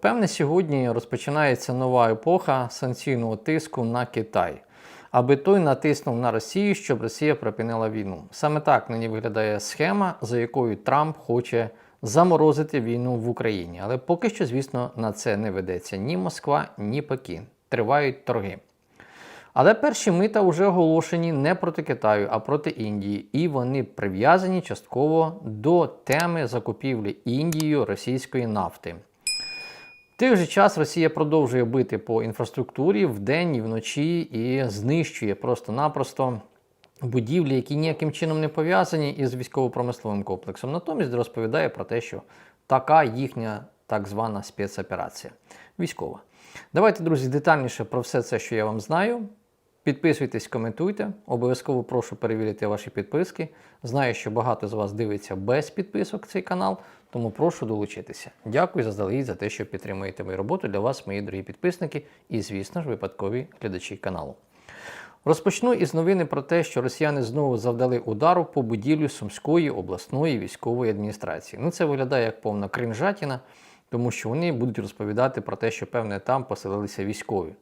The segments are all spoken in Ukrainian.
Певне, сьогодні розпочинається нова епоха санкційного тиску на Китай, аби той натиснув на Росію, щоб Росія припинила війну. Саме так нині виглядає схема, за якою Трамп хоче заморозити війну в Україні. Але поки що, звісно, на це не ведеться ні Москва, ні Пекін. Тривають торги. Але перші мита вже оголошені не проти Китаю, а проти Індії, і вони прив'язані частково до теми закупівлі Індією російської нафти. В той же час Росія продовжує бити по інфраструктурі вдень і вночі і знищує просто-напросто будівлі, які ніяким чином не пов'язані із військово-промисловим комплексом. Натомість розповідає про те, що така їхня так звана спецоперація військова. Давайте, друзі, детальніше про все це, що я вам знаю. Підписуйтесь, коментуйте. Обов'язково прошу перевірити ваші підписки. Знаю, що багато з вас дивиться без підписок цей канал, тому прошу долучитися. Дякую заздалегідь за те, що підтримуєте мою роботу для вас, мої дорогі підписники, і, звісно ж, випадкові глядачі каналу. Розпочну із новини про те, що росіяни знову завдали удару по будівлю Сумської обласної військової адміністрації. Ну, це виглядає як повна кринжатіна, тому що вони будуть розповідати про те, що певне там поселилися військові.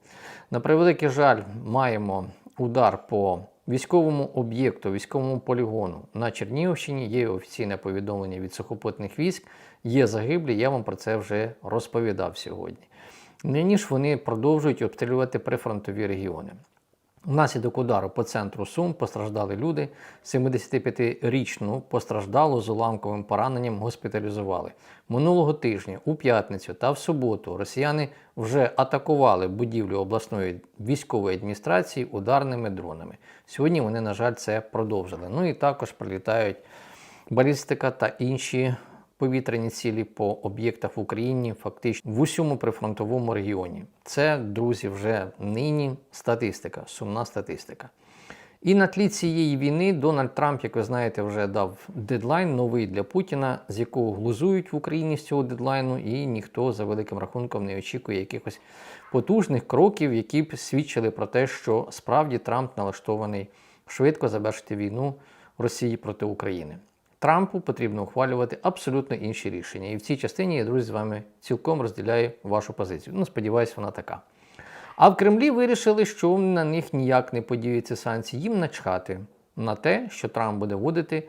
На превеликий жаль, маємо удар по військовому об'єкту, військовому полігону на Чернігівщині. Є офіційне повідомлення від сухопутних військ, є загиблі. Я вам про це вже розповідав сьогодні. Нині ж вони продовжують обстрілювати прифронтові регіони. Внаслідок удару по центру Сум постраждали люди. 75-річну постраждалу з уламковим пораненням госпіталізували. Минулого тижня, у п'ятницю та в суботу, росіяни вже атакували будівлю обласної військової адміністрації ударними дронами. Сьогодні вони, на жаль, це продовжили. Ну і також прилітають балістика та інші повітряні цілі по об'єктах в Україні, фактично в усьому прифронтовому регіоні. Це, друзі, вже нині статистика, сумна статистика. І на тлі цієї війни Дональд Трамп, як ви знаєте, вже дав дедлайн новий для Путіна, з якого глузують в Україні з цього дедлайну, і ніхто за великим рахунком не очікує якихось потужних кроків, які б свідчили про те, що справді Трамп налаштований швидко завершити війну Росії проти України. Трампу потрібно ухвалювати абсолютно інші рішення. І в цій частині я, друзі, з вами цілком розділяю вашу позицію. Ну, сподіваюся, вона така. А в Кремлі вирішили, що на них ніяк не подіються санкції. Їм начхати на те, що Трамп буде вводити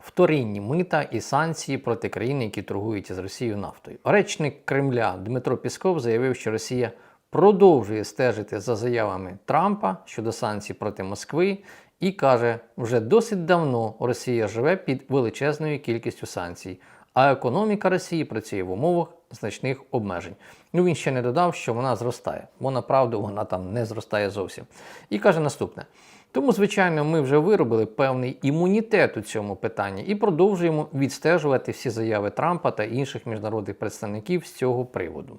вторинні мита і санкції проти країн, які торгують із Росією нафтою. Речник Кремля Дмитро Пісков заявив, що Росія продовжує стежити за заявами Трампа щодо санкцій проти Москви і каже, вже досить давно Росія живе під величезною кількістю санкцій, а економіка Росії працює в умовах значних обмежень. Ну він ще не додав, що вона зростає, бо направду вона там не зростає зовсім. І каже наступне. Тому, звичайно, ми вже виробили певний імунітет у цьому питанні і продовжуємо відстежувати всі заяви Трампа та інших міжнародних представників з цього приводу.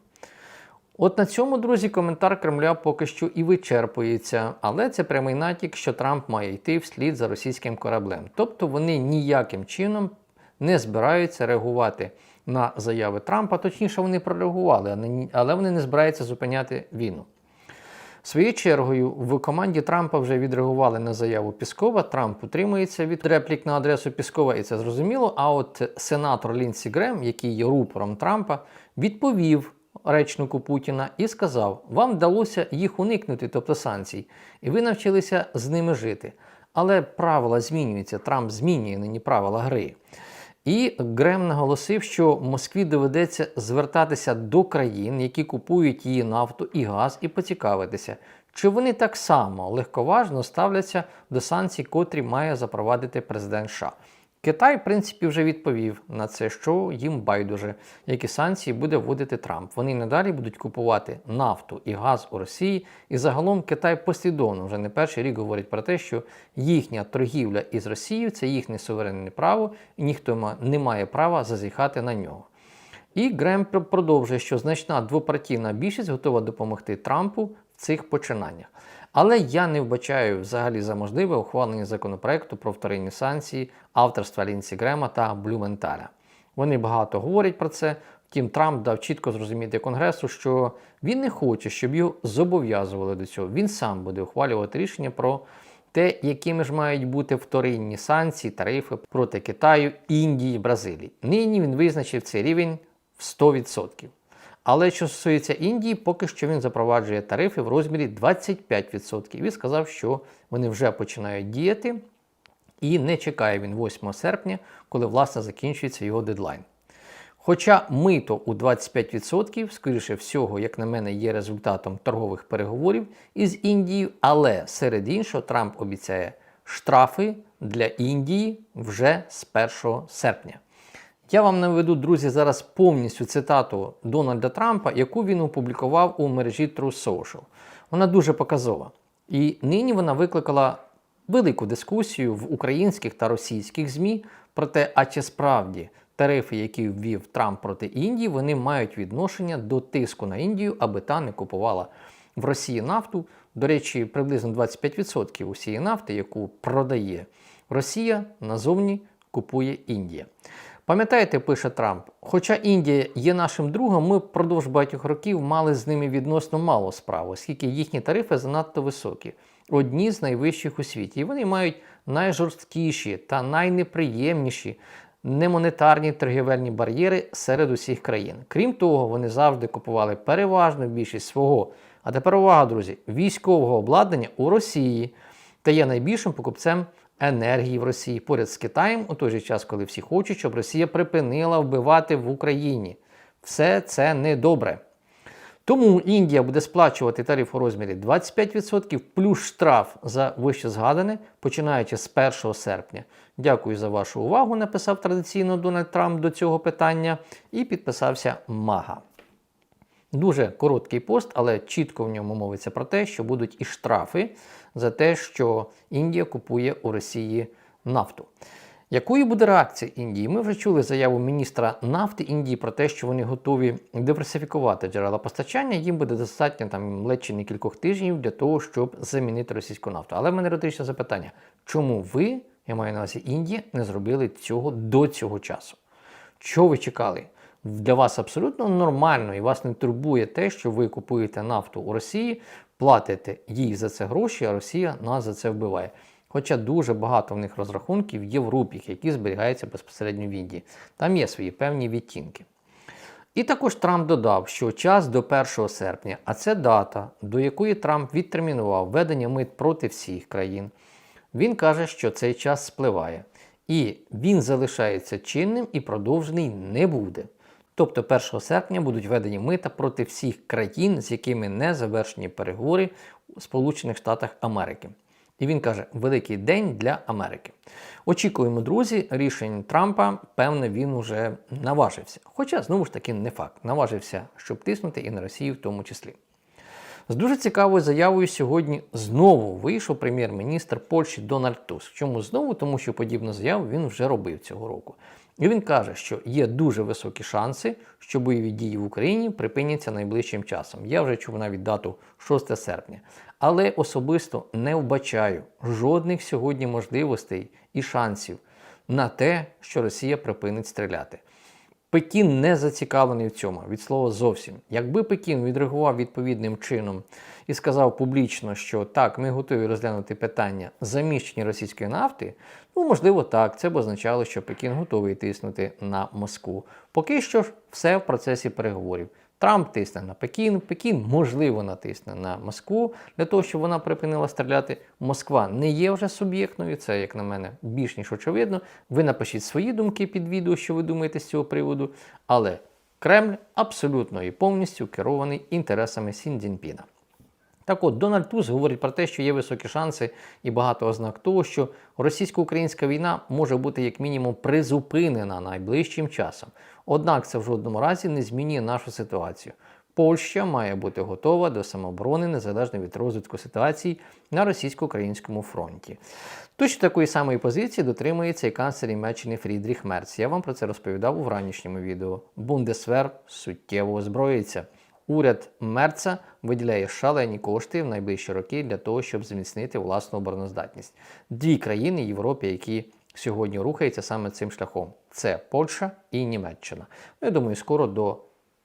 От на цьому, друзі, коментар Кремля поки що і вичерпується, але це прямий натяк, що Трамп має йти вслід за російським кораблем. Тобто вони ніяким чином не збираються реагувати на заяви Трампа, точніше, вони прореагували, але вони не збираються зупиняти війну. Своєю чергою, в команді Трампа вже відреагували на заяву Піскова. Трамп утримується від реплік на адресу Піскова, і це зрозуміло. А от сенатор Лінсі Грем, який є рупором Трампа, відповів речнику Путіна і сказав: вам вдалося їх уникнути, тобто санкцій, і ви навчилися з ними жити. Але правила змінюються. Трамп змінює нині правила гри. І Грем наголосив, що Москві доведеться звертатися до країн, які купують її нафту і газ, і поцікавитися, чи вони так само легковажно ставляться до санкцій, котрі має запровадити президент США. Китай, в принципі, вже відповів на це, що їм байдуже, які санкції буде вводити Трамп. Вони надалі будуть купувати нафту і газ у Росії. І загалом Китай послідовно вже не перший рік говорить про те, що їхня торгівля із Росією це їхнє суверенне право, і ніхто не має права зазіхати на нього. І Грем продовжує, що значна двопартійна більшість готова допомогти Трампу цих починаннях. Але я не вбачаю взагалі за можливе ухвалення законопроекту про вторинні санкції авторства Лінсі Грема та Блюменталя. Вони багато говорять про це. Втім, Трамп дав чітко зрозуміти Конгресу, що він не хоче, щоб його зобов'язували до цього. Він сам буде ухвалювати рішення про те, якими ж мають бути вторинні санкції, тарифи проти Китаю, Індії, Бразилії. Нині він визначив цей рівень в 100%. Але що стосується Індії, поки що він запроваджує тарифи в розмірі 25%. І сказав, що вони вже починають діяти, і не чекає він 8 серпня, коли власне закінчується його дедлайн. Хоча мито у 25%, скоріше всього, як на мене, є результатом торгових переговорів із Індією, але серед іншого Трамп обіцяє штрафи для Індії вже з 1 серпня. Я вам наведу, друзі, зараз повністю цитату Дональда Трампа, яку він опублікував у мережі True Social. Вона дуже показова. І нині вона викликала велику дискусію в українських та російських ЗМІ про те, а чи справді тарифи, які ввів Трамп проти Індії, вони мають відношення до тиску на Індію, аби та не купувала в Росії нафту. До речі, приблизно 25% усієї нафти, яку продає Росія, назовні купує Індія. Пам'ятаєте, пише Трамп, хоча Індія є нашим другом, ми впродовж багатьох років мали з ними відносно мало справ, оскільки їхні тарифи занадто високі, одні з найвищих у світі. І вони мають найжорсткіші та найнеприємніші немонетарні торгівельні бар'єри серед усіх країн. Крім того, вони завжди купували переважну більшість свого, а тепер увага, друзі, військового обладнання у Росії та є найбільшим покупцем енергії в Росії поряд з Китаєм у той же час, коли всі хочуть, щоб Росія припинила вбивати в Україні. Все це недобре. Тому Індія буде сплачувати тариф у розмірі 25% плюс штраф за вище згадане, починаючи з 1 серпня. Дякую за вашу увагу. Написав традиційно Дональд Трамп до цього питання і підписався Мага. Дуже короткий пост, але чітко в ньому мовиться про те, що будуть і штрафи за те, що Індія купує у Росії нафту. Якою буде реакція Індії? Ми вже чули заяву міністра нафти Індії про те, що вони готові диверсифікувати джерела постачання. Їм буде достатньо там ледь чи не кількох тижнів для того, щоб замінити російську нафту. Але в мене риторичне запитання: чому ви, я маю на увазі Індія, не зробили цього до цього часу? Чого ви чекали? Для вас абсолютно нормально і вас не турбує те, що ви купуєте нафту у Росії, платите їй за це гроші, а Росія нас за це вбиває. Хоча дуже багато в них розрахунків є в рупіях, які зберігаються безпосередньо в Індії. Там є свої певні відтінки. І також Трамп додав, що час до 1 серпня, а це дата, до якої Трамп відтермінував введення мит проти всіх країн. Він каже, що цей час спливає. І він залишається чинним і продовжений не буде. Тобто 1 серпня будуть введені мита проти всіх країн, з якими не завершені переговори у Сполучених Штатах Америки. І він каже, великий день для Америки. Очікуємо, друзі, рішень Трампа, певне, він уже наважився. Хоча, знову ж таки, не факт. Наважився, щоб тиснути і на Росію в тому числі. З дуже цікавою заявою сьогодні знову вийшов прем'єр-міністр Польщі Дональд Туск. Чому знову? Тому що подібну заяву він вже робив цього року. І він каже, що є дуже високі шанси, що бойові дії в Україні припиняться найближчим часом. Я вже чув навіть дату 6 серпня. Але особисто не вбачаю жодних сьогодні можливостей і шансів на те, що Росія припинить стріляти. Пекін не зацікавлений в цьому від слова зовсім. Якби Пекін відреагував відповідним чином і сказав публічно, що так, ми готові розглянути питання заміщення російської нафти, ну можливо так, це б означало, що Пекін готовий тиснути на Москву. Поки що все в процесі переговорів. Трамп тисне на Пекін, Пекін можливо натисне на Москву для того, щоб вона припинила стріляти. Москва не є вже суб'єктною, це, як на мене, більш ніж очевидно. Ви напишіть свої думки під відео, що ви думаєте з цього приводу. Але Кремль абсолютно і повністю керований інтересами Сіндзінпіна. Так от Дональд Туск говорить про те, що є високі шанси і багато ознак того, що російсько-українська війна може бути як мінімум призупинена найближчим часом. Однак це в жодному разі не змінює нашу ситуацію. Польща має бути готова до самооборони незалежно від розвитку ситуації на російсько-українському фронті. Точно такої самої позиції дотримується і канцлер Німеччини Фрідріх Мерц. Я вам про це розповідав у ранішньому відео. Бундесвер суттєво озброїться. Уряд Мерца виділяє шалені кошти в найближчі роки для того, щоб зміцнити власну обороноздатність. Дві країни Європи, які сьогодні рухаються саме цим шляхом: це Польща і Німеччина. Ну, я думаю, скоро до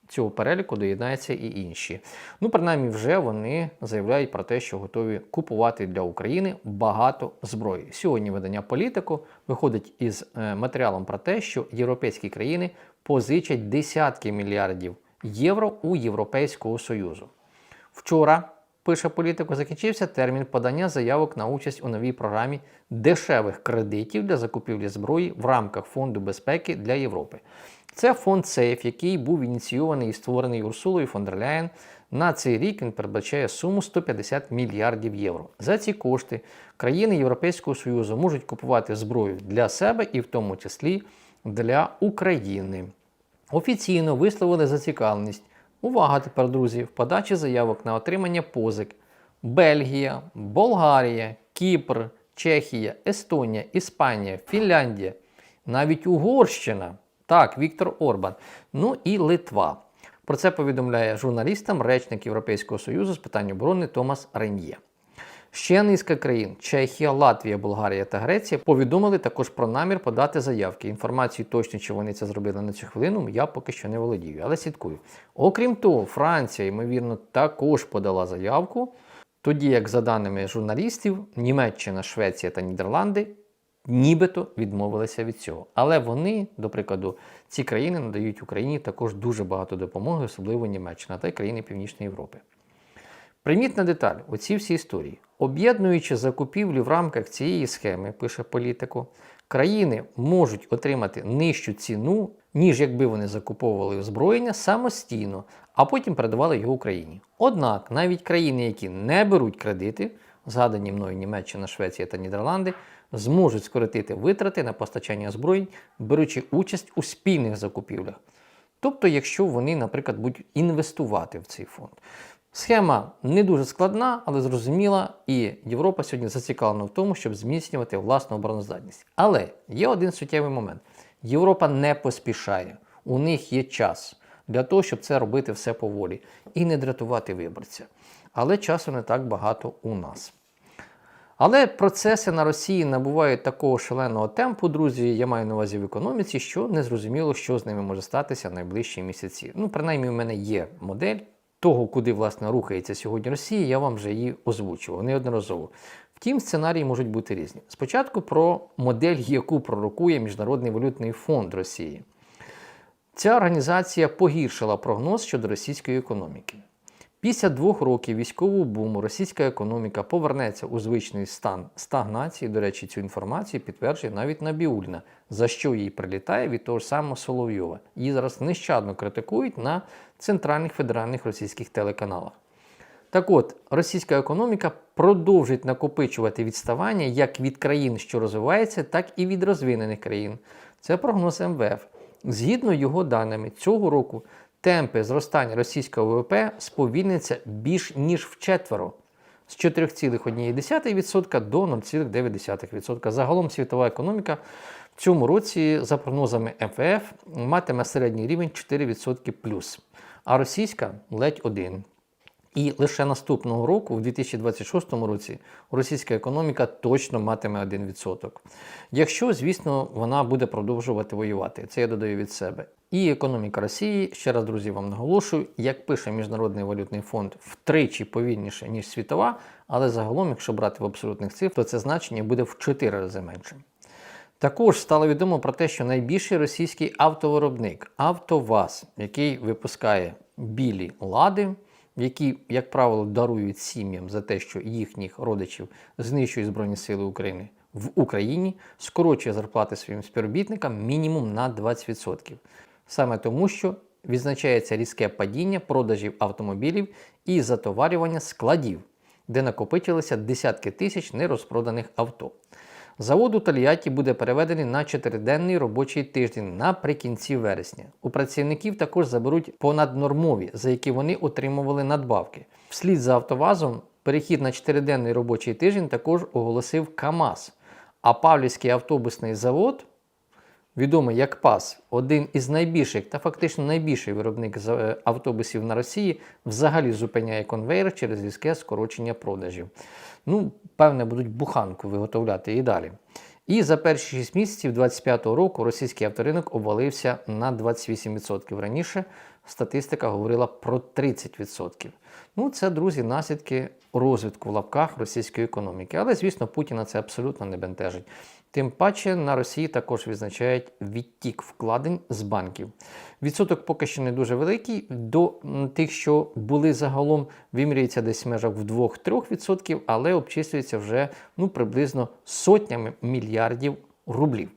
цього переліку доєднаються і інші. Ну, принаймні, вже вони заявляють про те, що готові купувати для України багато зброї. Сьогодні видання політику виходить із е, матеріалом про те, що європейські країни позичать десятки мільярдів євро у Європейського Союзу. Вчора, пише політику, закінчився термін подання заявок на участь у новій програмі дешевих кредитів для закупівлі зброї в рамках Фонду безпеки для Європи. Це фонд Сейф, який був ініційований і створений Урсулою фон дер Ляєн. На цей рік він передбачає суму 150 мільярдів євро. За ці кошти країни Європейського Союзу можуть купувати зброю для себе і в тому числі для України. Офіційно висловили зацікавленість. Увага тепер, друзі, в подачі заявок на отримання позик Бельгія, Болгарія, Кіпр, Чехія, Естонія, Іспанія, Фінляндія, навіть Угорщина. Так, Віктор Орбан. Ну і Литва. Про це повідомляє журналістам речник Європейського Союзу з питань оборони Томас Реньє. Ще низка країн Чехія, Латвія, Болгарія та Греція повідомили також про намір подати заявки. Інформацію точно, чи вони це зробили на цю хвилину, я поки що не володію, але слідкую. Окрім того, Франція, ймовірно, також подала заявку. Тоді, як за даними журналістів, Німеччина, Швеція та Нідерланди нібито відмовилися від цього. Але вони, до прикладу, ці країни надають Україні також дуже багато допомоги, особливо Німеччина та й країни Північної Європи. Примітна деталь у цій всій історії. Об'єднуючи закупівлі в рамках цієї схеми, пише політико, країни можуть отримати нижчу ціну, ніж якби вони закуповували озброєння самостійно, а потім передавали його Україні. Однак навіть країни, які не беруть кредити, згадані мною Німеччина, Швеція та Нідерланди, зможуть скоротити витрати на постачання озброєнь, беручи участь у спільних закупівлях. Тобто, якщо вони, наприклад, будуть інвестувати в цей фонд. Схема не дуже складна, але зрозуміла, і Європа сьогодні зацікавлена в тому, щоб зміцнювати власну обороноздатність. Але є один суттєвий момент: Європа не поспішає, у них є час для того, щоб це робити все поволі і не дратувати виборця. Але часу не так багато у нас. Але процеси на Росії набувають такого шаленого темпу, друзі, я маю на увазі в економіці, що не зрозуміло, що з ними може статися в найближчі місяці. Ну, принаймні, у мене є модель того, куди власне рухається сьогодні Росія, я вам вже її озвучував неодноразово. Втім, сценарії можуть бути різні. Спочатку про модель, яку пророкує Міжнародний валютний фонд Росії. Ця організація погіршила прогноз щодо російської економіки. Після двох років військового буму російська економіка повернеться у звичний стан стагнації. До речі, цю інформацію підтверджує навіть Набіульна, за що їй прилітає від того ж самого Соловйова. Її зараз нещадно критикують на центральних федеральних російських телеканалах. Так от, російська економіка продовжить накопичувати відставання як від країн, що розвиваються, так і від розвинених країн. Це прогноз МВФ. Згідно його даними, цього року темпи зростання російського ВВП сповільняться більш ніж вчетверо з 4,1% до 0,9%. Загалом світова економіка в цьому році, за прогнозами МВФ, матиме середній рівень 4% плюс, а російська ледь 1%. І лише наступного року, в 2026 році, російська економіка точно матиме 1%. Якщо, звісно, вона буде продовжувати воювати. Це я додаю від себе. І економіка Росії, ще раз, друзі, вам наголошую, як пише Міжнародний валютний фонд, втричі повільніше, ніж світова, але загалом, якщо брати в абсолютних цифр, то це значення буде в 4 рази менше. Також стало відомо про те, що найбільший російський автовиробник АвтоВАЗ, який випускає білі лади, які, як правило, дарують сім'ям за те, що їхніх родичів знищують Збройні Сили України в Україні, скорочує зарплати своїм співробітникам мінімум на 20%. Саме тому, що відзначається різке падіння продажів автомобілів і затоварювання складів, де накопичилися десятки тисяч нерозпроданих авто. Завод у Тольятті буде переведений на чотириденний робочий тиждень наприкінці вересня. У працівників також заберуть понаднормові, за які вони отримували надбавки. Вслід за автовазом перехід на чотириденний робочий тиждень також оголосив КАМАЗ. А Павлівський автобусний завод, відомий як ПАС, один із найбільших та фактично найбільший виробник е, автобусів на Росії, взагалі зупиняє конвейер через різке скорочення продажів. Ну, певне, будуть буханку виготовляти і далі. І за перші 6 місяців 2025 року російський авторинок обвалився на 28%. Раніше статистика говорила про 30%. Ну, це, друзі, наслідки розвитку в лапках російської економіки. Але, звісно, Путіна це абсолютно не бентежить. Тим паче на Росії також відзначають відтік вкладень з банків. Відсоток поки що не дуже великий. До тих, що були загалом, вимірюється десь в межах в 2-3%, але обчислюється вже ну, приблизно сотнями мільярдів рублів.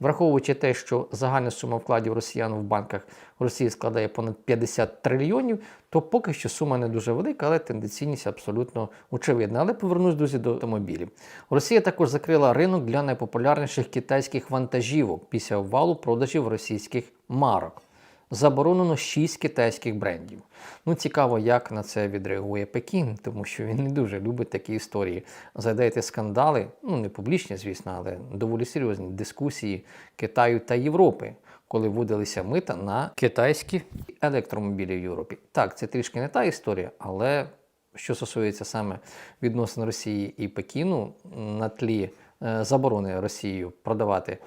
Враховуючи те, що загальна сума вкладів росіян в банках Росії складає понад 50 трильйонів, то поки що сума не дуже велика, але тенденційність абсолютно очевидна. Але повернусь, друзі, до автомобілів. Росія також закрила ринок для найпопулярніших китайських вантажівок після обвалу продажів російських марок. Заборонено 6 китайських брендів. Ну, цікаво, як на це відреагує Пекін, тому що він не дуже любить такі історії. Згадаєте скандали, ну не публічні, звісно, але доволі серйозні дискусії Китаю та Європи, коли вводилися мита на китайські електромобілі в Європі. Так, це трішки не та історія, але що стосується саме відносин Росії і Пекіну на тлі е, заборони Росією продавати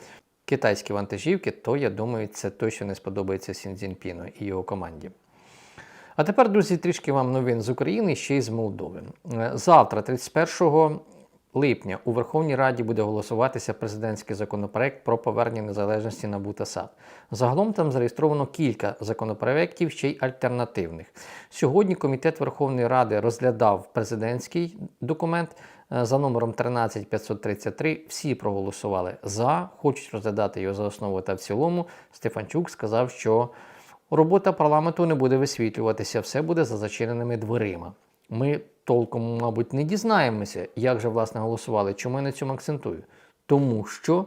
китайські вантажівки, то я думаю, це точно не сподобається Сіндзінпіну і його команді. А тепер, друзі, трішки вам новин з України ще й з Молдови. Е, Завтра, 31 липня, у Верховній Раді буде голосуватися президентський законопроект про повернення незалежності НАБУ та. Загалом там зареєстровано кілька законопроєктів, ще й альтернативних. Сьогодні Комітет Верховної Ради розглядав президентський документ за номером 13533. Всі проголосували за, хочуть розглядати його за основу та в цілому. Стефанчук сказав, що робота парламенту не буде висвітлюватися, все буде за зачиненими дверима. Ми толком, мабуть, не дізнаємося, як же власне голосували. Чому я на цьому акцентую? Тому що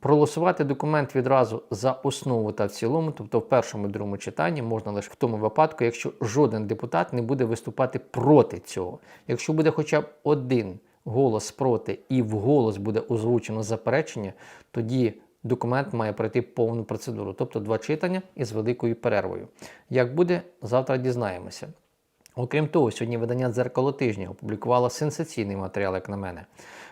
проголосувати документ відразу за основу та в цілому, тобто в першому і другому читанні, можна лише в тому випадку, якщо жоден депутат не буде виступати проти цього. Якщо буде хоча б один голос проти і вголос буде озвучено заперечення, тоді документ має пройти повну процедуру, тобто два читання із великою перервою. Як буде, завтра дізнаємося. Окрім того, сьогодні видання дзеркало тижня опублікувало сенсаційний матеріал, як на мене.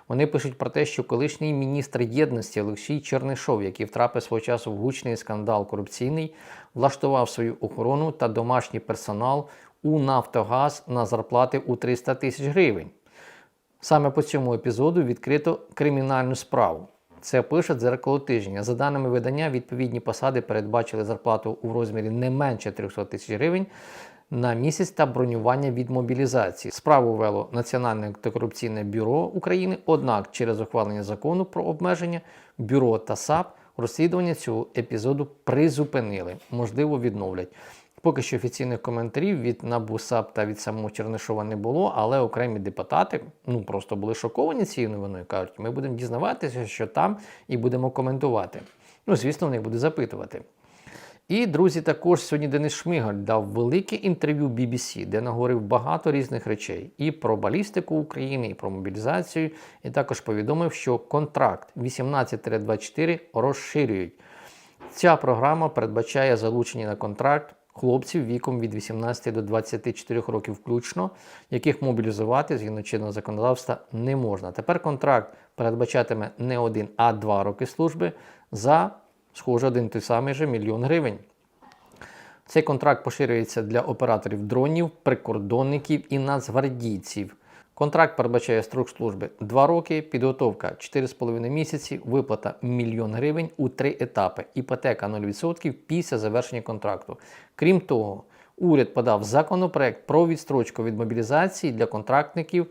Вони пишуть про те, що колишній міністр єдності Олексій Чернишов, який втрапив свого часу в гучний скандал корупційний, влаштував свою охорону та домашній персонал у Нафтогаз на зарплати у 300 тисяч гривень. Саме по цьому епізоду відкрито кримінальну справу. Це пише дзеркало тижня. За даними видання, відповідні посади передбачили зарплату у розмірі не менше 300 тисяч гривень на місяць та бронювання від мобілізації. Справу вело Національне антикорупційне бюро України. Однак, через ухвалення закону про обмеження бюро та САП розслідування цього епізоду призупинили, можливо, відновлять. Поки що офіційних коментарів від НАБУ САП та від самого Чернишова не було, але окремі депутати ну просто були шоковані цією новиною. кажуть, ми будемо дізнаватися, що там, і будемо коментувати. Ну, звісно, вони будуть запитувати. І, друзі, також сьогодні Денис Шмигаль дав велике інтерв'ю BBC, де наговорив багато різних речей і про балістику України, і про мобілізацію, і також повідомив, що контракт 18-24 розширюють. Ця програма передбачає залучення на контракт хлопців віком від 18 до 24 років включно, яких мобілізувати згідно чинного законодавства не можна. Тепер контракт передбачатиме не один, а два роки служби за, схоже, один той самий же мільйон гривень. Цей контракт поширюється для операторів дронів, прикордонників і нацгвардійців. Контракт передбачає строк служби 2 роки, підготовка 4,5 місяці, виплата 1 мільйон гривень у 3 етапи, іпотека 0% після завершення контракту. Крім того, уряд подав законопроект про відстрочку від мобілізації для контрактників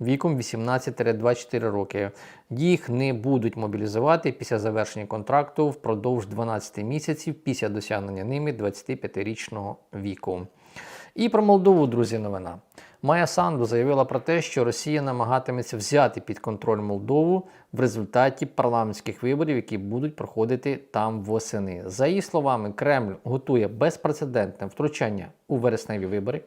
віком 18-24 роки. Їх не будуть мобілізувати після завершення контракту впродовж 12 місяців після досягнення ними 25-річного віку. І про Молдову, друзі, новина. Майя Санду заявила про те, що Росія намагатиметься взяти під контроль Молдову в результаті парламентських виборів, які будуть проходити там восени. За її словами, Кремль готує безпрецедентне втручання у вересневі вибори,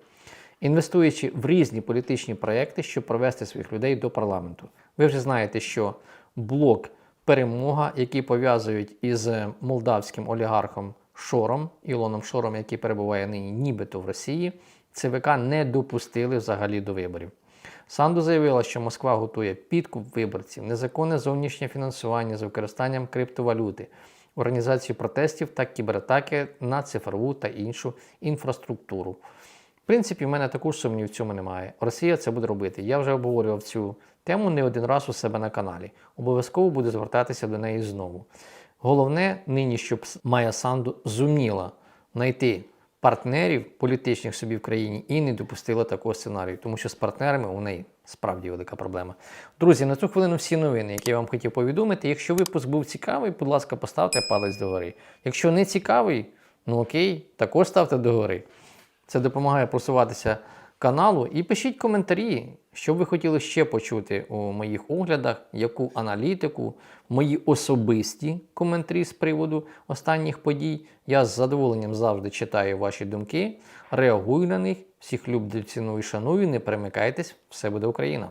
інвестуючи в різні політичні проекти, щоб провести своїх людей до парламенту. Ви вже знаєте, що блок перемога, який пов'язують із молдавським олігархом Шором, Ілоном Шором, який перебуває нині нібито в Росії, ЦВК не допустили взагалі до виборів. Санду заявила, що Москва готує підкуп виборців, незаконне зовнішнє фінансування з використанням криптовалюти, організацію протестів та кібератаки на цифрову та іншу інфраструктуру. В принципі, в мене також сумнів в цьому немає. Росія це буде робити. Я вже обговорював цю тему не один раз у себе на каналі. Обов'язково буду звертатися до неї знову. Головне нині, щоб Майя Санду зуміла знайти партнерів політичних собі в країні і не допустила такого сценарію, тому що з партнерами у неї справді велика проблема. Друзі, на цю хвилину всі новини, які я вам хотів повідомити. Якщо випуск був цікавий, будь ласка, поставте палець догори. Якщо не цікавий, ну окей, також ставте догори. Це допомагає просуватися каналу. І пишіть коментарі, що ви хотіли ще почути у моїх оглядах, яку аналітику, мої особисті коментарі з приводу останніх подій. Я з задоволенням завжди читаю ваші думки, реагую на них. Всіх люблю, ціную і шаную. Не перемикайтесь, все буде Україна!